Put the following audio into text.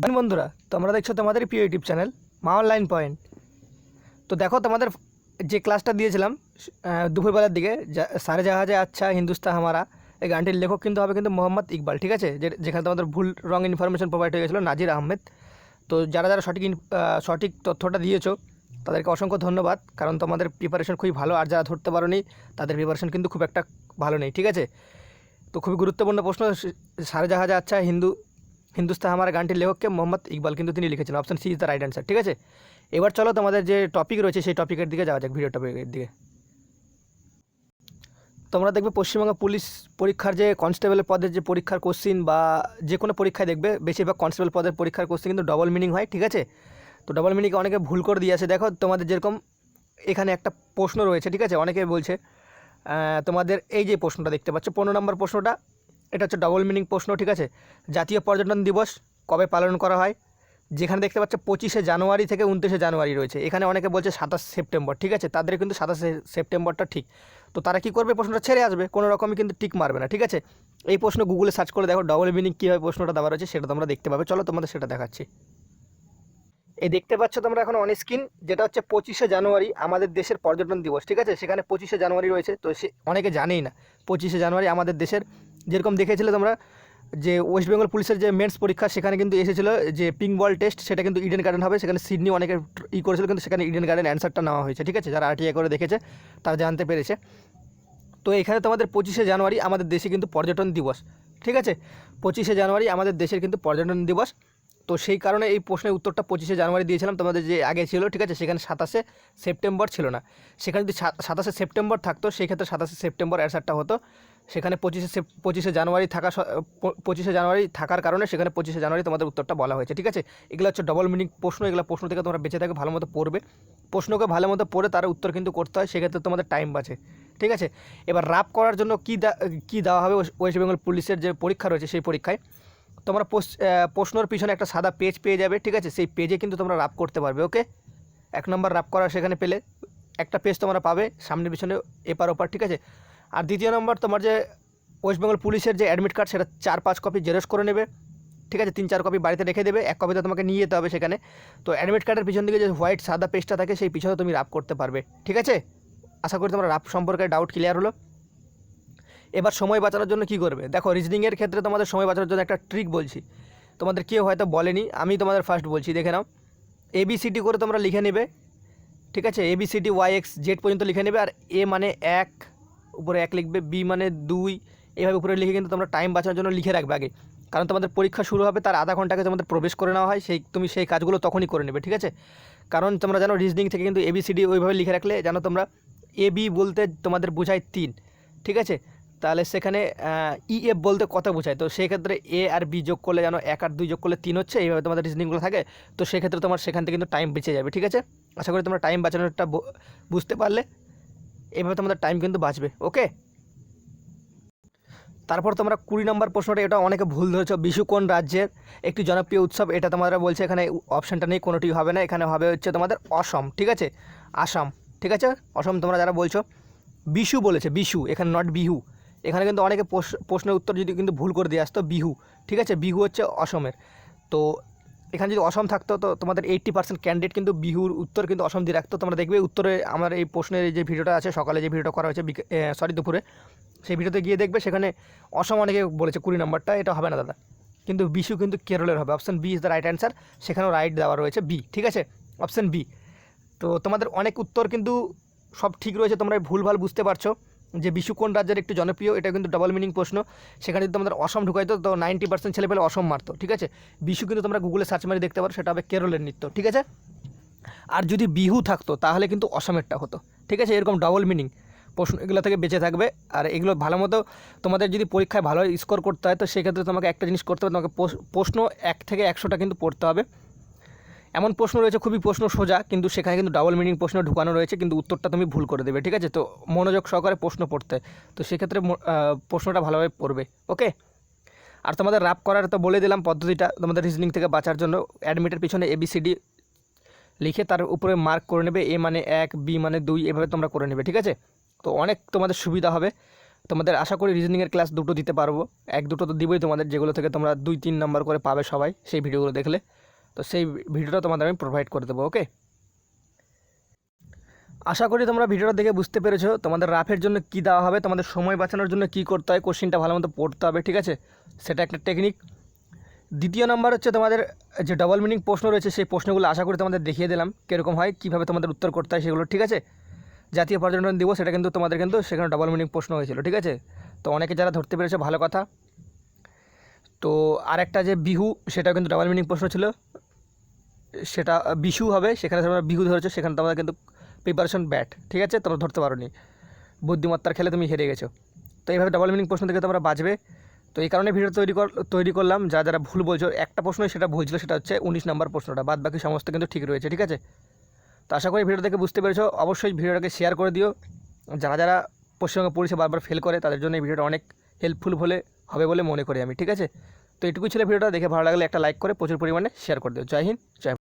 বন্ধুরা, তোমরা দেখছ তোমাদের প্রিয় YouTube channel, Ma online point তো দেখো তোমাদের যে ক্লাসটা দিয়েছিলাম দুপুরবেলার দিকে সারে জাহাজে আচ্ছা হিন্দুস্তা হামারা, এই গানটির লেখক কিন্তু হবে কিন্তু মোহাম্মদ ইকবাল, ঠিক আছে? যে, যেখানে তোমাদের ভুল রং ইনফরমেশন প্রোভাইড হয়ে গেছিল, নাজির আহমেদ। তো যারা যারা সঠিক সঠিক তথ্যটা দিয়েছ, তাদেরকে অসংখ্য ধন্যবাদ, কারণ তোমাদের প্রিপারেশন খুবই ভালো, আর যারা ধরতে পারোনি, তাদের প্রিপারেশন কিন্তু খুব একটা ভালো নেই, ঠিক আছে? তো খুবই গুরুত্বপূর্ণ প্রশ্ন সারে জাহাজে আচ্ছা হিন্দু হিন্দুস্তান আমার গানটির লেখককে মোহাম্মদ ইকবাল কিন্তু তিনি লিখেছেন option C is the right answer ঠিক আছে? এবার চলো তোমাদের যে টপিক রয়েছে, সেই টপিকের দিকে যাওয়া যাক ভিডিও টপিকের দিকে। তোমরা দেখবে পশ্চিমবঙ্গ পুলিশ পরীক্ষার যে কনস্টেবলের পদের যে পরীক্ষার কোশ্চিন বা যে কোনো পরীক্ষায় দেখবে, বেশিরভাগ কনস্টেবল পদের পরীক্ষার কোশ্চিন কিন্তু ডবল মিনিং হয়, ঠিক আছে? তো ডবল মিনিংকে অনেকে ভুল করে দিয়ে আছে দেখো, তোমাদের যেরকম এখানে একটা প্রশ্ন রয়েছে, ঠিক আছে? অনেকে বলছে তোমাদের এই যে প্রশ্নটা দেখতে পাচ্ছ, পনেরো নম্বর প্রশ্নটা এটা হচ্ছে ডবল মিনিং প্রশ্ন, ঠিক আছে? জাতীয় পর্যটন দিবস কবে পালন করা হয়? যেখানে দেখতে পাচ্ছ পঁচিশে জানুয়ারি থেকে উনত্রিশে জানুয়ারি রয়েছে। এখানে অনেকে বলছে সাতাশ সেপ্টেম্বর, ঠিক আছে? তাদের কিন্তু সাতাশে সেপ্টেম্বরটা ঠিক। তো তারা কি করবে? প্রশ্নটা ছেড়ে আসবে, কোনো রকমই কিন্তু টিক মারবে না, ঠিক আছে? এই প্রশ্ন গুগলে সার্চ করে দেখো ডবল মিনিং কীভাবে প্রশ্নটা দেওয়া রয়েছে, সেটা তোমরা দেখতে পাবে। চলো তোমাদের সেটা দেখাচ্ছি। এই দেখতে পাচ্ছ তোমরা এখন অন স্ক্রিন যেটা হচ্ছে পঁচিশে জানুয়ারি, আমাদের দেশের পর্যটন দিবস, ঠিক আছে? সেখানে পঁচিশে জানুয়ারি রয়েছে, তো সে অনেকে জানেই না, পঁচিশে জানুয়ারি আমাদের দেশের যেরকম দেখেছিলে তোমরা, যে ওয়েস্ট বেঙ্গল পুলিশের যে মেন্স পরীক্ষা, সেখানে কিন্তু এসেছিল যে পিঙ্ক বল টেস্ট সেটা কিন্তু ইডেন গার্ডেন হবে। সেখানে সিডনি অনেকে ই করেছিল, কিন্তু সেখানে ইডেন গার্ডেন অ্যান্সারটা নেওয়া হয়েছে, ঠিক আছে? যারা আরটিআই করে দেখেছে, তারা জানতে পেরেছে। তো এখানে তোমাদের পঁচিশে জানুয়ারি আমাদের দেশে কিন্তু পর্যটন দিবস, ঠিক আছে? পঁচিশে জানুয়ারি আমাদের দেশের কিন্তু পর্যটন দিবস। তো সেই কারণে এই প্রশ্নের উত্তরটা পঁচিশে জানুয়ারি দিয়েছিলাম, তোমাদের যে আগে ছিল, ঠিক আছে? সেখানে সাতাশে সেপ্টেম্বর ছিল না। সেখানে যদি সাত- সাতাশে সেপ্টেম্বর থাকতো, সেই ক্ষেত্রে সাতাশে সেপ্টেম্বর অ্যান্সারটা হতো। সেখানে পঁচিশে পঁচিশে জানুয়ারি থাকা পঁচিশে জানুয়ারি থাকার কারণে সেখানে পঁচিশে জানুয়ারি তোমাদের উত্তরটা বলা হয়েছে, ঠিক আছে? এগুলো হচ্ছে ডবল মিনিং প্রশ্ন, এগুলো প্রশ্ন থেকে তোমরা বেঁচে থাকে ভালো মতো পড়বে। প্রশ্নকে ভালো মতো পড়ে তার উত্তর কিন্তু করতে হয়, সেক্ষেত্রে তোমাদের টাইম বাঁচে, ঠিক আছে? এবার রাপ করার জন্য কী কী দেওয়া হবে ওয়েস্ট- বেঙ্গল পুলিশের যে পরীক্ষা রয়েছে সেই পরীক্ষায়, তোমরা প্রশ্নর পিছনে একটা সাদা পেজ পেয়ে যাবে, ঠিক আছে? সেই পেজে কিন্তু তোমরা রাপ করতে পারবে ওকে এক নম্বর রাপ করা সেখানে পেলে একটা পেজ তোমরা পাবে সামনে পিছনে এপার ওপার ঠিক আছে? আর দ্বিতীয় নম্বর, তোমার যে ওয়েস্ট বেঙ্গল পুলিশের যে অ্যাডমিট কার্ড সেটা চার পাঁচ কপি জেরক্স করে নেবে। ঠিক আছে? তিন চার কপি বাড়িতে রেখে দেবে। এক কপিতে তোমাকে নিয়ে যেতে হবে সেখানে। তো অ্যাডমিট কার্ডের পিছন দিকে যে হোয়াইট সাদা পেজটা থাকে, সেই পিছনে তুমি রাপ করতে পারবে। ঠিক আছে? আশা করি তোমরা রাপ সম্পর্কে ডাউট ক্লিয়ার হলো। এবার সময় বাঁচানোর জন্য কি করবে? দেখো রিজনিংয়ের ক্ষেত্রে তোমাদের সময় বাঁচানোর জন্য একটা ট্রিক বলছি। তোমাদের কেউ হয়তো বলেনি, আমি তোমাদের ফার্স্ট বলছি, দেখে নাও। এবিসিডি করে তোমরা লিখে নেবে। ঠিক আছে? এবিসিডি ওয়াই এক্স জেড পর্যন্ত লিখে নেবে, আর এ মানে এক উপরে এক লিখবে বি মানে দুই, এভাবে উপরে লিখে কিন্তু তোমরা টাইম বাঁচানোর জন্য লিখে রাখবে আগে। কারণ তোমাদের পরীক্ষা শুরু হবে, তার আধা ঘন্টাকে তোমাদের প্রবেশ করে নেওয়া হয়, সেই তুমি সেই কাজগুলো তখনই করে নেবে, ঠিক আছে? কারণ তোমরা জানো রিজনিং থেকে কিন্তু এবিসিডি ওইভাবে লিখে রাখলে জানো তোমরা এ বি বলতে তোমাদের বোঝায় তিন, ঠিক আছে? তাহলে সেখানে ই এফ বলতে কত বোঝায়? তো সেক্ষেত্রে এ আর বি যোগ করলে জানো এক আর দুই যোগ করলে তিন হচ্ছে, এইভাবে তোমাদের রিজনিংগুলো থাকে, তো সেক্ষেত্রে তোমার সেখান থেকে কিন্তু টাইম বেঁচে যাবে, ঠিক আছে? আশা করি তোমরা টাইম বাঁচানোরটা বুঝতে পারলে। এইভাবে তোমাদের টাইম কিন্তু বাঁচবে ওকে তারপর তোমরা কুড়ি নম্বর প্রশ্নটা, এটা অনেকে ভুল ধরেছ, বিশু কোন রাজ্যের একটি জনপ্রিয় উৎসব? এটা তোমরা বলছে এখানে অপশানটা নেই, কোনোটি হবে না, এখানে হবে হচ্ছে তোমাদের অসম, ঠিক আছে? আসাম, ঠিক আছে? অসম তোমরা যারা বলছো, বিশু বলেছে, বিশু, এখানে নট বিহু। এখানে কিন্তু অনেকে প্রশ- প্রশ্নের উত্তর যদি কিন্তু ভুল করে দিয়ে আসতো, বিহু, ঠিক আছে? বিহু হচ্ছে অসমের। তো এখানে যদি অসম থাকতো, তো তোমাদের এইট্টি পার্সেন্ট ক্যান্ডিডেট কিন্তু বিহুর উত্তর কিন্তু অসম দিয়ে রাখতো। তোমরা দেখবে উত্তরে আমার এই প্রশ্নের যে ভিডিওটা আছে, সকালে যে ভিডিওটা করা হয়েছে সরি দুপুরে, সেই ভিডিওতে গিয়ে দেখবে সেখানে অসম অনেকে বলেছে কুড়ি নম্বরটা, এটা হবে না দাদা। কিন্তু বিশু কিন্তু কেরলের হবে। Option B is the right answer সেখানেও রাইট দেওয়া রয়েছে বি ঠিক আছে? অপশান বি তো তোমাদের অনেক উত্তর কিন্তু সব ঠিক রয়েছে, তোমরা ভুলভাল বুঝতে পারছ। যে বিশু কোন রাজ্যের একটু জনপ্রিয়, এটা কিন্তু ডাবল মিনিং প্রশ্ন। সেখানে যদি তোমাদের অসম ঢুকাইতো, তো নাইনটি পার্সেন্ট ছেলে পেলে অসম মারতো, ঠিক আছে? বিশু কিন্তু তোমরা গুগলে সার্চ মারি দেখতে পারো, সেটা হবে কেরলের নৃত্য, ঠিক আছে? আর যদি বিহু থাকতো, তাহলে কিন্তু অসমেরটা হতো, ঠিক আছে? এরকম ডবল মিনিং প্রশ্ন, এগুলো থেকে বেঁচে থাকবে। আর এগুলো ভালো মতো তোমাদের যদি পরীক্ষায় ভালো স্কোর করতে হয়, তো সেক্ষেত্রে তোমাকে একটা জিনিস করতে হবে, তোমাকে প্রশ্ন এক থেকে একশোটা কিন্তু পড়তে হবে। এমন প্রশ্ন রয়েছে, খুবই প্রশ্ন সোজা, কিন্তু সেখানে কিন্তু ডাবল মিনিং প্রশ্ন ঢুকানো রয়েছে, কিন্তু উত্তরটা তুমি ভুল করে দেবে, ঠিক আছে? তো মনোযোগ সহকারে প্রশ্ন পড়তে। তো সেক্ষেত্রে প্রশ্নটা ভালোভাবে পড়বে ওকে আর তোমাদের রাপ করার তো বলে দিলাম পদ্ধতিটা, তোমাদের রিজনিং থেকে বাঁচার জন্য। অ্যাডমিটের পিছনে এবিসিডি লিখে তার উপরে মার্ক করে নেবে এ মানে এক বি মানে দুই, এভাবে তোমরা করে নেবে, ঠিক আছে? তো অনেক তোমাদের সুবিধা হবে। তোমাদের আশা করি রিজনিংয়ের ক্লাস দুটো দিতে পারব। এক, দুটো তো দিবই তোমাদের, যেগুলো থেকে তোমরা দুই, তিন নম্বর করে পাবে সবাই সেই ভিডিওগুলো দেখলে। তো সেই ভিডিওটা তোমাদের আমি প্রোভাইড করে দেবো ওকে আশা করি তোমরা ভিডিওটা দেখে বুঝতে পেরেছ তোমাদের রাফের জন্য কী দেওয়া হবে, তোমাদের সময় বাঁচানোর জন্য কী করতে হয় কোশ্চিনটা ভালো মতো পড়তে হবে, ঠিক আছে? সেটা একটা টেকনিক দ্বিতীয় নাম্বার হচ্ছে তোমাদের যে ডাবল মিনিং প্রশ্ন রয়েছে, সেই প্রশ্নগুলো আশা করি তোমাদের দেখিয়ে দিলাম, কীরকম হয়, কীভাবে তোমাদের উত্তর করতে হয় সেগুলো, ঠিক আছে? জাতীয় পর্যটন দিবস, সেটা কিন্তু তোমাদের কিন্তু সেখানে ডাবল মিনিং প্রশ্ন হয়েছিল, ঠিক আছে? তো অনেকে যারা ধরতে পেরেছে, ভালো কথা। তো আরেকটা যে বিহু, সেটাও কিন্তু ডাবল মিনিং প্রশ্ন ছিল। সেটা বিশু হবে, সেখানে তোমরা বিহু ধরেছো, সেখানে তোমাদের কিন্তু প্রিপারেশন ব্যাট ঠিক আছে? তোমরা ধরতে পারো নি বুদ্ধিমত্তার খেলে তুমি হেরে গেছো। তো এইভাবে ডাবল মিনিং প্রশ্ন থেকে তোমরা বাঁচবে। তো এই কারণে ভিডিও তৈরি কর, তৈরি করলাম। যা যারা ভুল বলছো, একটা প্রশ্নই সেটা ভুল ছিল সেটা হচ্ছে উনিশ নম্বর প্রশ্নটা। বাদ বাকি সমস্ত কিন্তু ঠিক রয়েছে, ঠিক আছে? তো আশা করি ভিডিও থেকে বুঝতে পেরেছ। অবশ্যই ভিডিওটাকে শেয়ার করে দিও। যারা যারা পশ্চিমবঙ্গ পুলিশে বারবার ফেল করে, তাদের জন্য এই ভিডিওটা অনেক হেল্পফুল বলে হবে বলে মনে করি আমি, ঠিক আছে? তো এটুকুই ছিল ভিডিওটা। দেখে ভালো লাগলে একটা লাইক করে প্রচুর পরিমাণে শেয়ার করে দিও। জয় হিন্দ, জয়।